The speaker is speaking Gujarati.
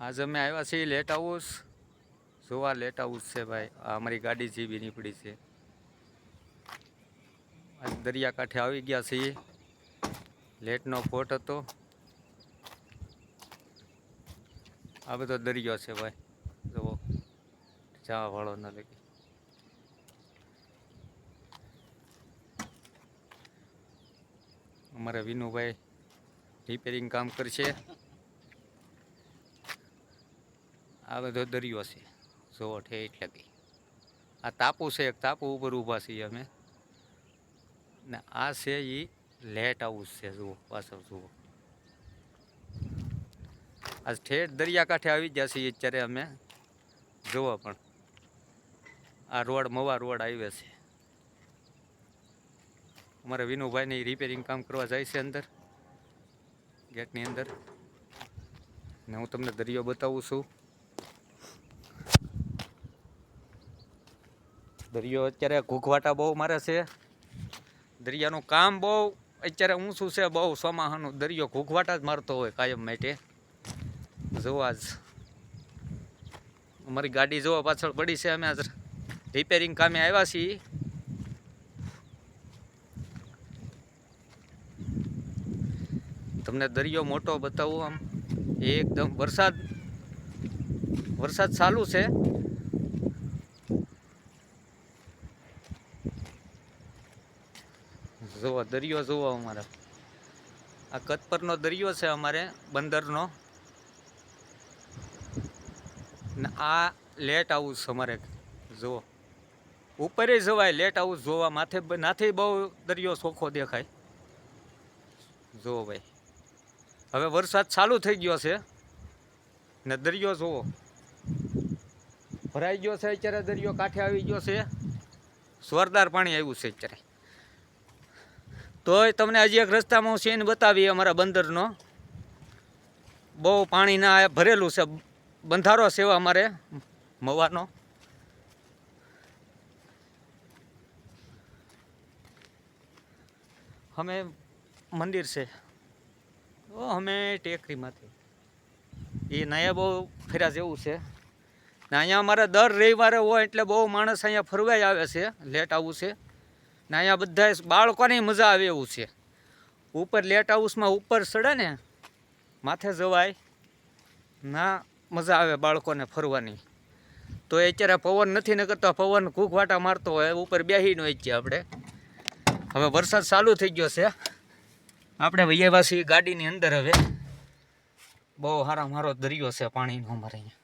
આજ અમે આવ્યા છીએ લેટ હાઉસ જોવા લેટ હાઉસ છે ભાઈ. આ અમારી ગાડી જીબી નીકળી છે. આજ દરિયાકાંઠે આવી ગયા છીએ. લેટનો ફોટ હતો. આ બધો દરિયો છે ભાઈ. જુઓ. જવા વાળો ન લાગે. અમારે વિનુભાઈ રિપેરિંગ કામ કરશે. આ બધો દરિયો છે. જોવો, ઠેઠ લગી. આ તાપુ છે, એક તાપુ ઉપર ઊભા છીએ અમે. ને આ છે એ લેટ હાઉસ છે, જુઓ, પાછળ જુઓ. આ ઠેઠ દરિયાકાંઠે આવી ગયા છીએ અત્યારે અમે. જુઓ પણ. આ રોડ, મવા રોડ આવે છે. અમારા વિનુભાઈને રિપેરિંગ કામ કરવા જાય છે અંદર, ગેટની અંદર. ને હું તમને દરિયો બતાવું છું. દરિયો અત્યારે ઘૂઘવાટા બહુ મારે છે. દરિયાનું કામ બહુ, અત્યારે ઊંચું છે બહુ સોમાહાનું દરિયો ઘૂઘવાટા જ મારતો હોય કાયમ માટે. જોવા જ. અમારી ગાડી જોવા પાછળ પડી છે અમે આજ. રિપેરિંગ કામે આવ્યા છીએ. તમને દરિયો મોટો બતાવું આમ. એકદમ વરસાદ વરસાદ ચાલુ છે. જુઓ, દરિયો જુઓ અમારે. આ કતપરનો દરિયો છે અમારે, બંદરનો. ને આ લેટ હાઉસ અમારે, જુઓ. ઉપરે જવાય લેટ હાઉસ જોવા, માથે નાથી બહુ દરિયો ચોખ્ખો દેખાય. જુઓ ભાઈ. હવે વરસાદ ચાલુ થઈ ગયો છે. ને દરિયો જુઓ. ભરાઈ ગયો છે અત્યારે, દરિયો કાંઠે આવી ગયો છે. જોરદાર પાણી આવ્યું છે અત્યારે. તોય તમને હજી એક રસ્તામાં હું સીન બતાવી અમારા બંદરનો. બહુ પાણીના ભરેલું છે. બંધારો છે અમારે મવાનો. અમે મંદિર છે. ઓ, અમે ટેકરીમાંથી. એ નયા બહુ ફેરા જેવું છે. ને અહીંયા અમારે દર રવિવારે હોય એટલે બહુ માણસ અહીંયા ફરવાય આવે છે. લેટ આવું છે. ને અહીંયા બધા બાળકોની મજા આવે એવું છે. ઉપર લેટ હાઉસમાં ઉપર ચડે ને માથે જવાય, ના મજા આવે બાળકોને ફરવાની. તો એ અત્યારે પવન નથી ને કરતો પવન કૂકવાટા મારતો હોય ઉપર બેસીને હોય છે આપણે. હવે વરસાદ ચાલુ થઈ ગયો છે. આપણે વૈયાવાસી ગાડીની અંદર હવે બહુ સારા મારો દરિયો છે પાણીનો અમારે અહીંયા.